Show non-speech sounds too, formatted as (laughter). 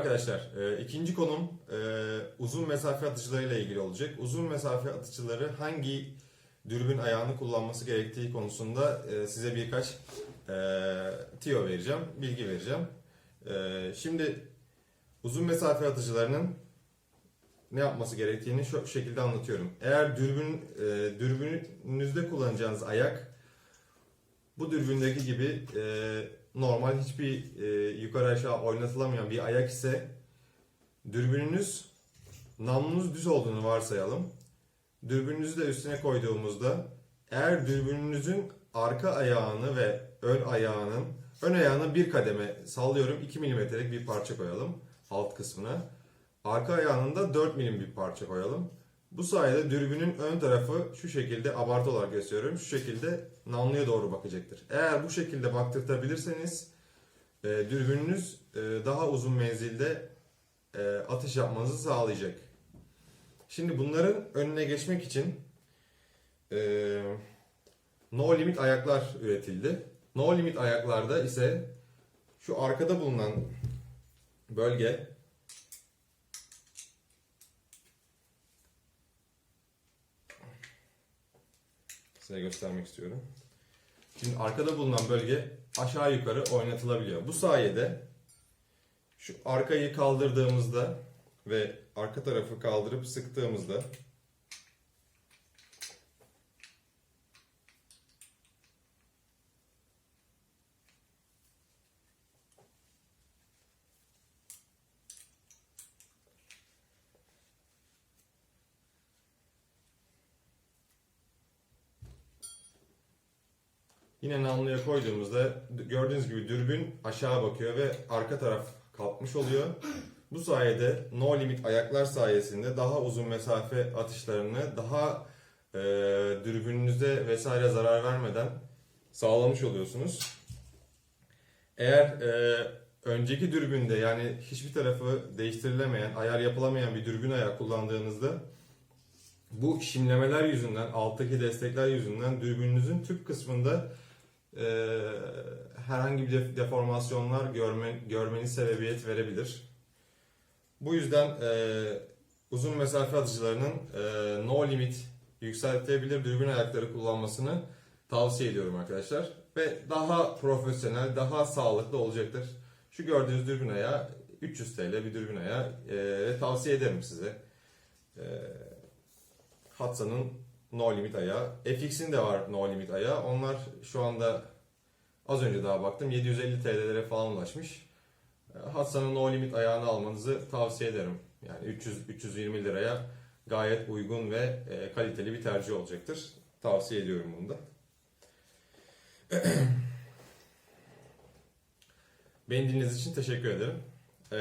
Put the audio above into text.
Arkadaşlar e, ikinci konum e, uzun mesafe atıcılarıyla ilgili olacak. Uzun mesafe atıcıları hangi dürbün ayağını kullanması gerektiği konusunda e, size birkaç e, tiyo vereceğim, bilgi vereceğim. E, şimdi uzun mesafe atıcılarının ne yapması gerektiğini şu şekilde anlatıyorum. Eğer dürbün e, dürbününüzde kullanacağınız ayak bu dürbündeki gibi e, normal hiçbir e, yukarı aşağı oynatılamayan bir ayak ise dürbününüz namlunuz düz olduğunu varsayalım. Dürbününüzü de üstüne koyduğumuzda eğer dürbününüzün arka ayağını ve ön ayağının ön ayağını bir kademe sallıyorum 2 milimetrelik bir parça koyalım alt kısmına. Arka ayağının da 4 milim bir parça koyalım. Bu sayede dürbünün ön tarafı şu şekilde abartı olarak gösteriyorum. Şu şekilde namluya doğru bakacaktır. Eğer bu şekilde baktırtabilirseniz e, dürbününüz e, daha uzun menzilde e, atış yapmanızı sağlayacak. Şimdi bunların önüne geçmek için e, no limit ayaklar üretildi. No limit ayaklarda ise şu arkada bulunan bölge size göstermek istiyorum. Şimdi arkada bulunan bölge aşağı yukarı oynatılabiliyor. Bu sayede şu arkayı kaldırdığımızda ve arka tarafı kaldırıp sıktığımızda Yine namluya koyduğumuzda gördüğünüz gibi dürbün aşağı bakıyor ve arka taraf kalkmış oluyor. Bu sayede no limit ayaklar sayesinde daha uzun mesafe atışlarını daha e, dürbününüze vesaire zarar vermeden sağlamış oluyorsunuz. Eğer e, önceki dürbünde yani hiçbir tarafı değiştirilemeyen, ayar yapılamayan bir dürbün ayağı kullandığınızda bu şimlemeler yüzünden, alttaki destekler yüzünden dürbününüzün tüp kısmında e, herhangi bir def- deformasyonlar görme, görmeniz sebebiyet verebilir. Bu yüzden e, uzun mesafe atıcılarının e, no limit yükseltilebilir dürbün ayakları kullanmasını tavsiye ediyorum arkadaşlar. Ve daha profesyonel, daha sağlıklı olacaktır. Şu gördüğünüz dürbün ayağı 300 TL bir dürbün ayağı e, tavsiye ederim size. E, Hatsa'nın No Limit ayağı. FX'in de var No Limit ayağı. Onlar şu anda az önce daha baktım 750 TL'lere falan ulaşmış. Hatsa'nın No Limit ayağını almanızı tavsiye ederim. Yani 300 320 liraya gayet uygun ve e, kaliteli bir tercih olacaktır. Tavsiye ediyorum bunu da. (clears throat) Beni dinlediğiniz için teşekkür ederim. E,